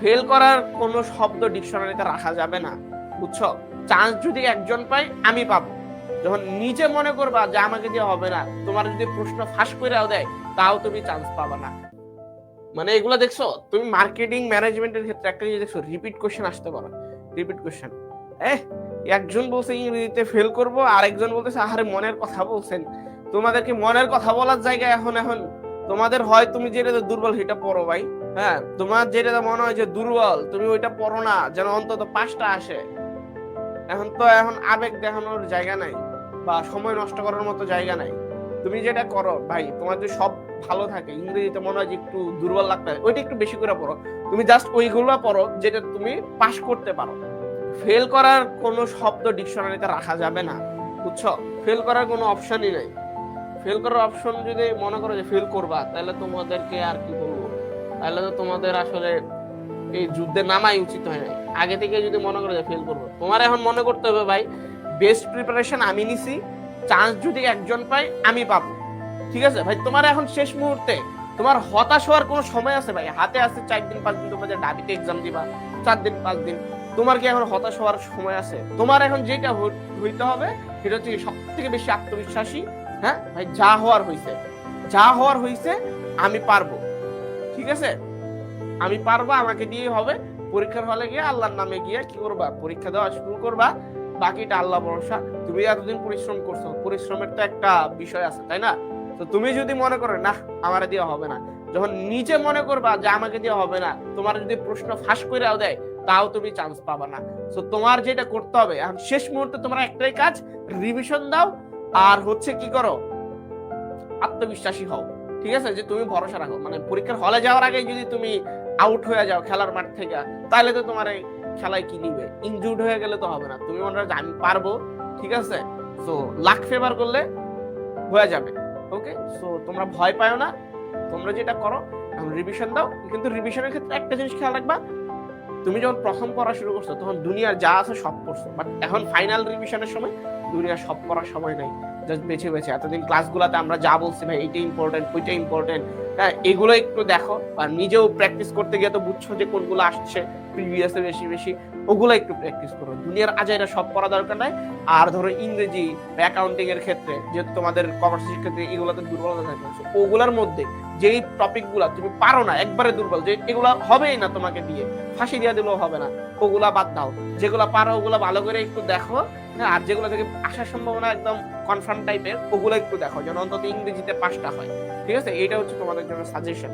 Fail করার কোনো শব্দ ডিকশনারিতে রাখা যাবে না। বুঝছ? চান্স যদি একজন পাই আমি পাবো। যখন নিজে মনে করবা যে আমাকে দিয়ে হবে না, তোমার যদি প্রশ্ন ফাঁস করেও দেয়, তাও তুমি চান্স পাবা না। মানে এগুলো দেখছ? তুমি মার্কেটিং ম্যানেজমেন্টের ক্ষেত্রে একটা জিনিস দেখছ রিপিট কোশ্চেন আসতে পারো। রিপিট কোশ্চেন এ একজন বলছে ইংরেজিতে ফেল করব আর একজন বলতেছে, আহারে, মনের কথা বলছেন। তোমাদেরকে মনের কথা বলার জায়গায় এখন এখন। তোমাদের হয় তুমি যেটা দুর্বল, সেটা পড়ো ভাই। হ্যাঁ তোমার যেটা মনে হয় যে দুর্বল, তুমি ওইটা পড়ো না, যেন অন্তত পাঁচটা আসে। এখন তো এখন আবেগ দেখানোর জায়গা নাই, বা সময় নষ্ট করার মতো জায়গা নাই। তুমি যেটা করো, ভাই, তোমার যদি সব ভালো থাকে, ইংরেজিতে মনে হয় যে একটু দুর্বল লাগতে ওইটা একটু বেশি করে পড়ো। তুমি জাস্ট ওইগুলো পড়ো, যেটা তুমি পাস করতে পারো। ফেল করার কোনো শব্দ ডিকশনারিতে রাখা যাবে না, বুঝছ? ফেল করার কোনো অপশনই নাই। ফেল করার অপশন যদি মনে করো যে ফেল করবা, তাহলে তোমাদেরকে আর কি বলব? তাহলে তো তোমাদের আসলে এই যুদ্ধে নামাই উচিত হয় নাই। আগে থেকে যদি মনে করো যে ফেল করব। তোমার এখন মনে করতে হবে ভাই বেস্ট প্রিপারেশন আমি নিছি চান্স যদি একজন পাই আমি পাবো। ঠিক আছে? ভাই, তোমার এখন শেষ মুহূর্তে, তোমার হতাশ হওয়ার কোনো সময় আছে ভাই? হাতে আছে চার দিন, পাঁচ দিন তোমাদের ডাবিতে এক্সাম দিবা, চার দিন, পাঁচ দিন, তোমার কি এখন হতাশ হওয়ার সময় আছে? তোমার এখন যেটা হইতে হবে, সেটা হচ্ছে সব থেকে বেশি আত্মবিশ্বাসী হ্যাঁ? ভাই, যা হওয়ার হয়েছে যা হওয়ার হয়েছে আমি পারব। ঠিক আছে? আমি পারব, আমাকে দিয়ে হবে। পরীক্ষার হলে গিয়ে আল্লাহর নামে গিয়ে কি করবা? পরীক্ষা দেওয়া শুরু করবা। বাকিটা আল্লাহ ভরসা। তুমি এতদিন পরিশ্রম করছ। পরিশ্রমের তো একটা বিষয় আছে, তাই না? তো তুমি যদি মনে করো না আমার দিয়ে হবে না। যখন নিজে মনে করবা যে, আমাকে দিয়ে হবে না। তোমার যদি প্রশ্ন ফাঁস করেও দেয়, তাও তুমি চান্স পাবা না। তো তোমার যেটা করতে হবে, এখন শেষ মুহূর্তে তোমার একটাই কাজ রিভিশন দাও। আর হচ্ছে কি করো? আত্মবিশ্বাসী হও। ঠিক আছে? যে তুমি ভরসা রাখো। মানে পরীক্ষার হলে যাওয়ার আগে যদি তুমি আউট হয়ে যাও খেলার মাঠ থেকে তাহলে তো তোমার এই খেলায় কি নিবে? ইনজুর্ড হয়ে গেলে তো হবে না। তুমি মনে রাখো আমি পারব, ঠিক আছে? তো লাক ফেভার করলে হয়ে যাবে ওকে সো তোমরা ভয় পাও না। তোমরা যেটা করো রিভিশন দাও। কিন্তু রিভিশনের ক্ষেত্রে একটা জিনিস খেয়াল রাখবা, তুমি যখন প্রথম পড়া শুরু করছ, তখন দুনিয়ার যা আছে সব পড়ছো। বাট এখন ফাইনাল রিভিশনের সময় দুনিয়ার সব পড়ার সময় নাই। জাস্ট বেছে বেছে। এতদিন ক্লাসগুলোতে আমরা যা বলছি, ভাই, এইটা ইম্পর্টেন্ট ওইটা ইম্পর্টেন্ট হ্যাঁ এগুলো একটু দেখো। আর নিজেও প্র্যাকটিস করতে গিয়ে তো বুঝছ যে কোনগুলো আসছে প্রিভিয়াসে বেশি বেশি। ওগুলো একটু প্র্যাকটিস করো। দুনিয়ার আজাইরা সব পড়া দরকার নাই। আর ধরো ইংরেজি অ্যাকাউন্টিং এর ক্ষেত্রে, যেহেতু তোমাদের কমার্স শিক্ষার্থী এগুলোতে দুর্বলতা থাকে। ওগুলার মধ্যে যেই টপিকগুলা তুমি পারো না, একবারে দুর্বল, যে এগুলা হবেই না তোমাকে দিয়ে, ফাঁসি দিয়ে দিলেও হবে না, ওগুলা বাদ দাও। যেগুলা পারো, ওগুলা ভালো করে একটু দেখো। হ্যাঁ আর যেগুলো থেকে আসার সম্ভাবনা একদম কনফার্ম টাইপের ওগুলো একটু দেখো যেন অন্তত ইংরেজিতে পাঁচটা হয়। ঠিক আছে? এটা হচ্ছে তোমাদের জন্য সাজেশন